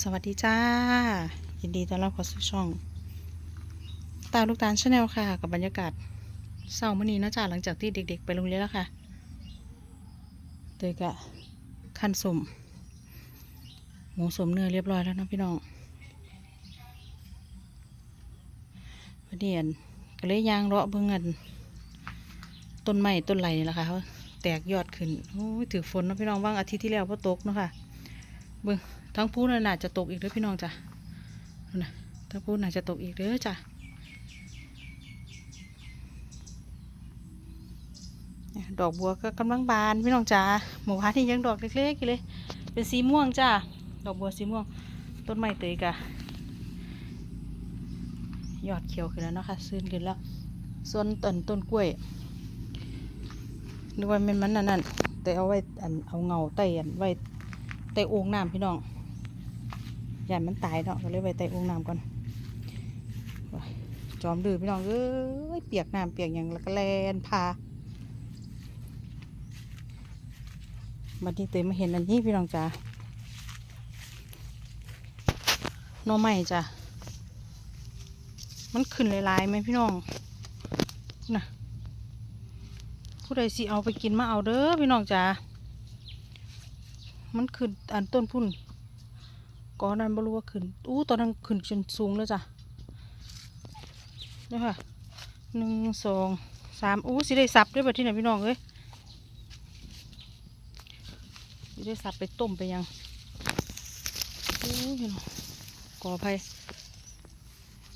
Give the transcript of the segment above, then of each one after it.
สวัสดีจ้า ยินดีต้อนรับเข้าสู่ช่อง ตาลูกตาลชาแนลค่ะ กับบรรยากาศเศร้ามื่อนี้นะจ้าหลังจากที่เด็ก ๆ ไปโรงเรียนแล้วค่ะเตยกะขั้นสมหมูสมเนื้อเรียบร้อยแล้วนะพี่น้องวันนี้อันก็เลยยางเลาะเบิ่งอันต้นไม้ต้นไหลนี่แหละค่ะเขาแตกยอดขึ้นโอ้ยถือฝนนะพี่น้องว่างอาทิตย์ที่แล้วพอตกเนาะค่ะเบิ่ง ทั้งพูนน่าจะตกอีกเด้อพี่น้องจ้ะนะทั้งพูนน่าจะตกอีกเด้อจ้ะดอกบัวก็กำลังบานพี่น้องจ้าหมู่บ้านนี่ยังดอกเล็กๆอยู่เลย เป็นสีม่วงจ้าดอกบัวสีม่วง ต้นไม้เตยกะยอดเขียวขึ้นแล้วนะคะซื่นขึ้นแล้ว ส่วนต้นต้นกล้วยนึกว่ามันมันนั่นนั่นแต่เอาไว้อันเอาเงาใต้อันไว้ใต้โอ่งน้ำพี่น้อง ย่ามันตายเนาะก็เลยไว้ใต้โอ่งน้ำก่อนจอมดื้อพี่น้องเอ้ยเปียกน้ำเปียกอย่างแล้วก็แลนพาบัดนี้เตยมาเห็นอันนี้พี่น้องจ้าน่อไม้จ้ะมันขึ้นลายๆไหมพี่น้องน่ะผู้ใดสิเอาไปกินมาเอาเด้อพี่น้องจ้ามันขึ้นอันต้นพุ่น ก่อนนั้นบ่รู้ว่าขึ้นอู้ตอนนั้นขึ้นจนสูงแล้วจ้ะนี่ค่ะหนึ่งสองสามอู้สิได้สับด้วยแบบที่ไหนพี่น้องเอ้ยสิได้สับไปต้มไปยังอู้พี่น้องก่อไผ่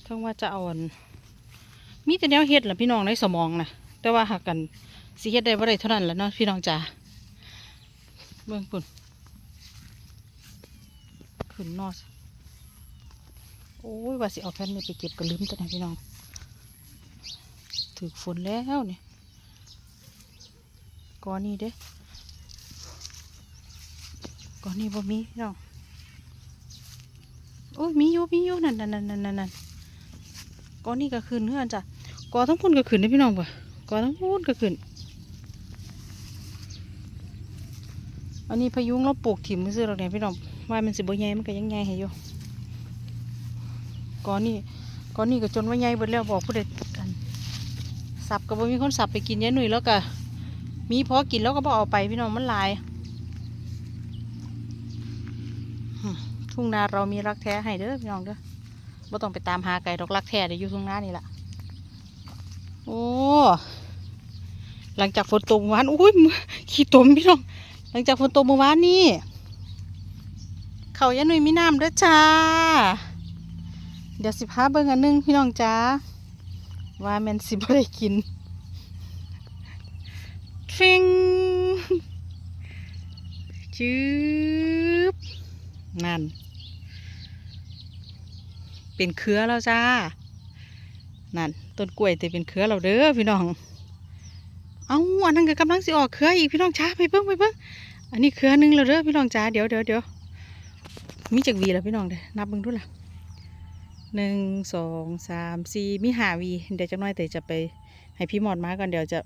ทั้งว่าจะอาอันมีแต่แนวเฮ็ดแหละพี่น้องในสมองนะแต่ว่าหากกันสิเฮ็ดได้บ่ได้เท่านั้นแหละเนาะพี่น้องจ๋าเบิ่งปุ่น ขึ้นนอสโอ้ยว่าสิเอาแผ่นนี้ไปเก็บก็ลืมตัวไหนะพี่น้องถือฝนแล้วเนี่ยก้อนนี้เด้ก้อนนี้บ่มีพี่น้องโอ้ยมีอยู่มีอยู่นั่นนั่นนั่นนั่นนั่นก้อนนี้ก็ขึ้นเพื่อนจ้ะก้อนทั้งพุ่นก็ขึ้นนะพี่น้องป่ะก้อนทั้งพุ่นก็ขึ้น อันนี้พายุงเราปลูกถิ่มซื้อเราเนี่ยพี่น้องว่ามันสิบ่ใหญ่มันก็ยังใหญ่ให้อยู่ก่อนนี้ก่อนนี้ก็จนว่าใหญ่เบิดแล้วบอกผู้ใดกันสับก็บ่มีคนสับไปกินยายหนุ่ยแล้วก็มีพอกินแล้วก็บ่เอาไปพี่น้องมันลายทุ่งนาเรามีรักแท้ให้เด้อพี่น้องเด้อบ่ต้องไปตามหาไก่ดอกรักแท้เดี๋ยวอยู่ทุ่งนานี่แหละโอ้หลังจากฝนตกวานอุ้ยมือขี้ตมพี่น้อง หลังจากฝนตกเมื่อวานนี้เขายะหนุ่ยมีน้ำด้วยจ้า เดี๋ยวสิพาเบิ่งอันนึงพี่น้องจ้าว่าแมนสิบ่ได้กินฟิงจืบนั่น เป็นเครือแล้วจ้า นั่นต้นกล้วยแต่เป็นเครือเราเด้อพี่น้อง เอาอันนั้นก็กำลังสิออกเครืออีกพี่น้องจ้าไปเบิ้งไปเบิ้งอันนี้เครือหนึงแล้วเด้อพี่น้องจ้าเดี๋ยวเดี๋ยวเดี๋ยวมีจักวีแล้วพี่น้องเด้อนับเบิ้งดูล่ะหนึ่งสองสามสี่มีหาวีเดี๋ยวจักน้อยเตยจะไปให้พี่หมอดมาก่อนเดี๋ยวจะ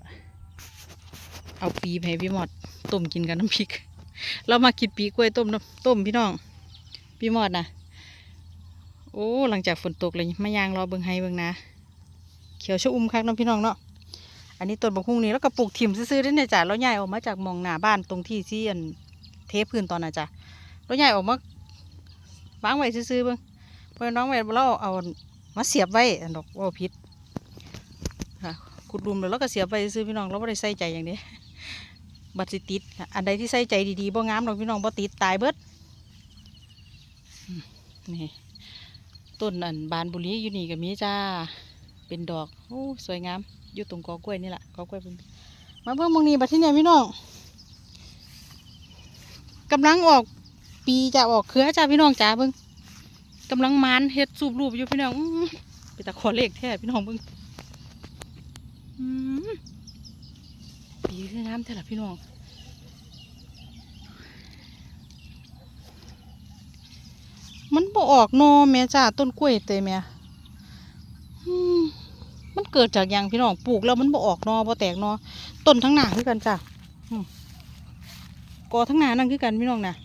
เอาปีให้พี่หมอดต้มกินกับน้ำพริก เรามากินปีกล้วยต้มน้ำต้มพี่น้อง พี่หมอดนะโอ้หลังจากฝนตกเลยมายางรอเบิ้งให้เบิ้งนะ เขียวชะอุ่มคักน้องพี่น้องเนาะ อันนี้ต้นบกฮุ่งนี่แล้วก็ปลูกถิ่มซื่อๆได้เนี่ยจ้ะเราย้ายออกมาจากมองหน้าบ้านตรงที่ที่อันเทพื้นตอนน่ะจ้ะเราย้ายออกมาวางไว้ซื่อๆเบิ่งเพราะน้องไว้เราเอามาเสียบไว้อันดอกว่าพิษค่ะขุดดุมแล้วก็เสียบไว้ซื่อๆพี่น้องเราไม่ได้ใส่ใจอย่างนี้บัดสิติดอันใดที่ใส่ใจดีๆบ่งามดอกพี่น้องบ่ติดตายเบิดนี่ต้นอันบานบุรีอยู่นี่ก็มีจ้า เป็นดอก โอ้ สวยงาม อยู่ตรงกอกล้วยนี่แหละกอกล้วยเป็นมาเบิ่งมองนี้บัดที่เนี่ยพี่น้องกำลังออกปีจะออกเครือจ้าพี่น้องจ้าเบิ่งกำลังมานเฮ็ดสูบรูปอยู่พี่น้องไปตะขอเลขแท้พี่น้องเบิ่งปีคืองามแท้ละพี่น้องมันบ่ออกนอแม่จ้าต้นกล้วยเตยแม่อืมมัน เกิดจากยังพี่น้องปลูกแล้วมันบ่ออกนอบ่แตกนอต้นทั้งหนาคือกันจ้ะกอทั้งหนานั่นคือกันพี่น้องนะ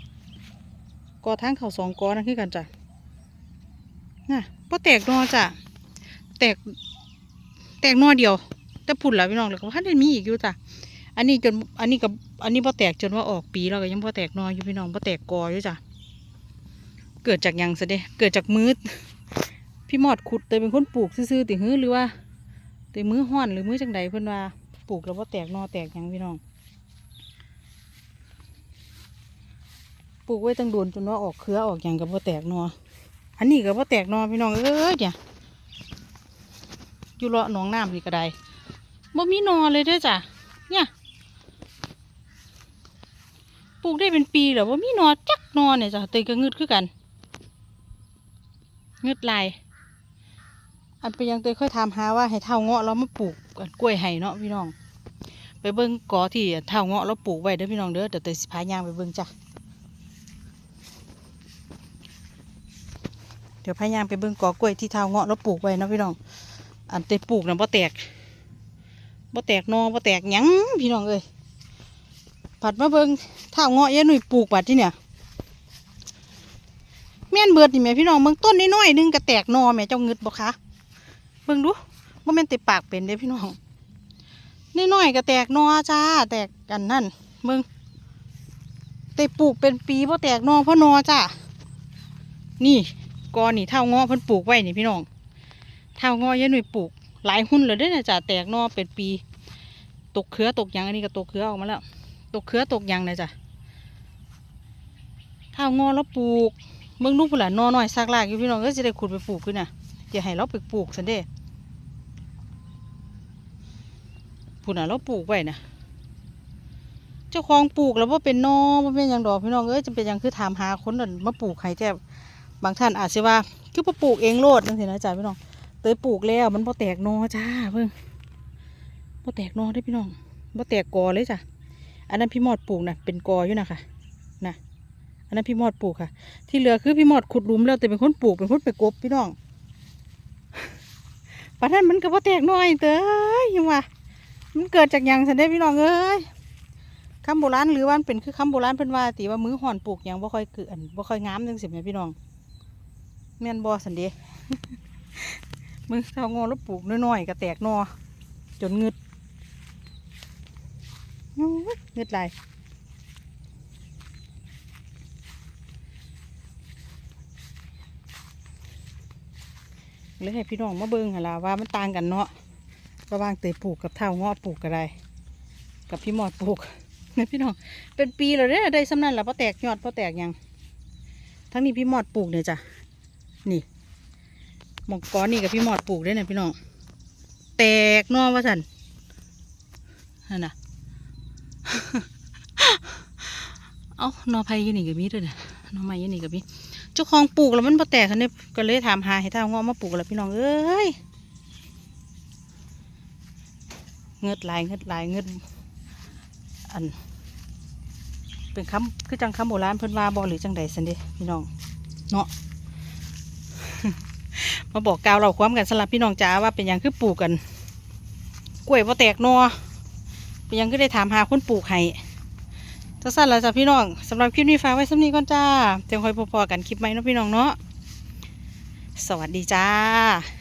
กอทางเขาสองกอนั่นคือกันจ้ะน่ะบ่แตกนอจ้ะแตก แตกนอเดียวแต่พุ่นล่ะพี่น้องแล้วก็พันได้มีอีกอยู่จ้ะอันนี้จนอันนี้กับอันนี้บ่แตกจนว่าออกปีแล้วก็ยังบ่แตกนออยู่พี่น้องบ่แตกกออยู่จ้ะเกิดจากยังซะเด้เกิดจากมือพี่หมอดขุดแต่เป็นคนปลูกซื่อๆติหื้อหรือว่า แต่มือห้อนหรือมือจังใดเพิ่อนว่าปลูกแล้วบ่แตกนอแตกหยังพี่น้อง ปลูกไว้ตั้งโดนจนว่าออกเครือออกอย่างกับว่าแตกนออันนี้กับว่าแตกนอพี่น้องเอ้ยเนี่ยอยู่เลาะหนองน้ำนี่ก็ได้บ่มีนอเลยด้อจ้ะเนี่ยปลูกได้เป็นปีแล้วว่มีนอจักนอเนี่ยจ้ะเตยก็งึดคือกันงึดลาย อันเป็นยังเตยค่อยถามหาว่าให้เท่าเงาะแล้วมาปลูกกันกล้วยไห้เนาะพี่น้อง ไปเบิ่งกอที่เท่าเงาะแล้วปลูกไว้เด้อพี่น้องเด้อเดี๋ยวเตยสิพายางไปเบิ่งจ้ะเดี๋ยวพายามไปเบิ่งกอกล้วยที่เท้าเงาะแล้วปลูกไว้เนาะพี่น้อง อันเตยปลูกนะบ่แตกบ่แตกนอบ่แตกหยังพี่น้องเอ้ยผัดมาเบิ่งเท้าเงาะยายหนุ่ยปลูกบัดที่เนี่ยแม่นเบิดนี่แม่พี่น้องเบิ่งต้นน้อยๆนึงก็แตกนอแม่เจ้าเงึดบ่คะ บิ่งดูบ่แม่นเตปากเป็นเด้พี่น้องนี่น้อยก็แตกนอจ้า แตกกันนั่นเบิ่งเตปลูกเป็นปีบ่แตกนอเพราะนอจ้านี่กอนี่เท่างอเพิ่นปลูกไว้นี่พี่น้องเท่างอยายหนุ่ยปลูก หลายหุ้นเลยเด้นะจ้ะแตกนอเป็นปี ตกเครือตกยังอันนี้ก็ตกเครือออกมาแล้ว ตกเครือตกยังนะจ้ะเท่างอแล้วปลูกเบิ่งดูพุ่นล่ะหนอน้อยซากลากอยู่พี่น้องก็จะได้ขุดไปปลูกขึ้นน่ะจะให้เราไปปลูกซันเด้ พุ่นน่ะเราปลูกไว้นะเจ้าของปลูกแล้วว่าเป็นนอว่าเป็นยังดอกพี่น้องเอ้ยจะเป็นยังคือถามหาคนนั่นมาปลูกให้แต่บางท่านอาจจะว่า คือพอปลูกเองโลดนั่นสินะจ๊ะพี่น้องเตยปลูกแล้วมันพอแตกนอจ้าเพิ่งพอแตกนอได้พี่น้องพอแตกกอเลยจ้ะอันนั้นพี่มอดปลูกนะเป็นกออยู่นะคะนะอันนั้นพี่มอดปลูกค่ะ ที่เหลือคือพี่มอดขุดหลุมแล้วแต่เป็นคนปลูกเป็นคนไปกบพี่น้องปานนั้นมันก็พอแตกน่อยเต้ยยังว่า มันเกิดจากหยังสันได้พี่น้องเอ้ยคำโบราณหรือว่ามันเป็นคือคำโบราณเพิ่นว่าตีว่ามือห่อนปลูกหยังบ่ค่อยเกิดบ่ค่อยงามจังสิแม่พี่น้องแม่นบอสันเดมึงเท่างอแล้วปลูกน้อยๆก็แตกนอจนงึดอ้ยงึดไรเลยให้พี่น้องมาเบิ่งหั่นล่ะว่ามันต่างกันเนาะ ระว่างเตยปลูกกับเท่างอปลูกก็ได้กับพี่หมอดปลูกเนี่ยพี่น้อง เป็นปีแล้วเนี่ยได้สำนันแล้วพอแตกยอดพอแตกยัง ทั้งนี้พี่หมอดปลูกเนี่ยจ้ะ นี่หมองก้อนนี่กับพี่หมอดปลูกได้เนี่ยพี่น้อง แตกนอว่าสันนั่นน่ะ เอานอไผ่ยี่นี่กับมีด้วยนี่ยหนอไม้ยี่นี่กับมีเจ้าของปลูกแล้วมันพอแตกคันนี้ก็เลยถามหาให้ท่างอมาปลูกแล้วพี่น้องเอ้ย เงืดลายเงืดลายเงืดอัน เป็นคำคือจังคำโบราณเพิ่นว่าบอหรือจังใดสันเดพี่น้องเนาะมาบอกกาวเราความกันสำหรับพี่น้องจ๋าว่าเป็นยังคือปลูกกันกล้วยบ่แตกนอเป็นยังคือได้ถามหาคนปลูกให้จะสั้นแล้วจ้ะพี่น้องสำหรับคลิปนี้ฝากไว้สำนี้ก่อนจ้าเดี๋ยวค่อยพอๆกันคลิปใหม่นะพี่น้องเนาะสวัสดีจ้า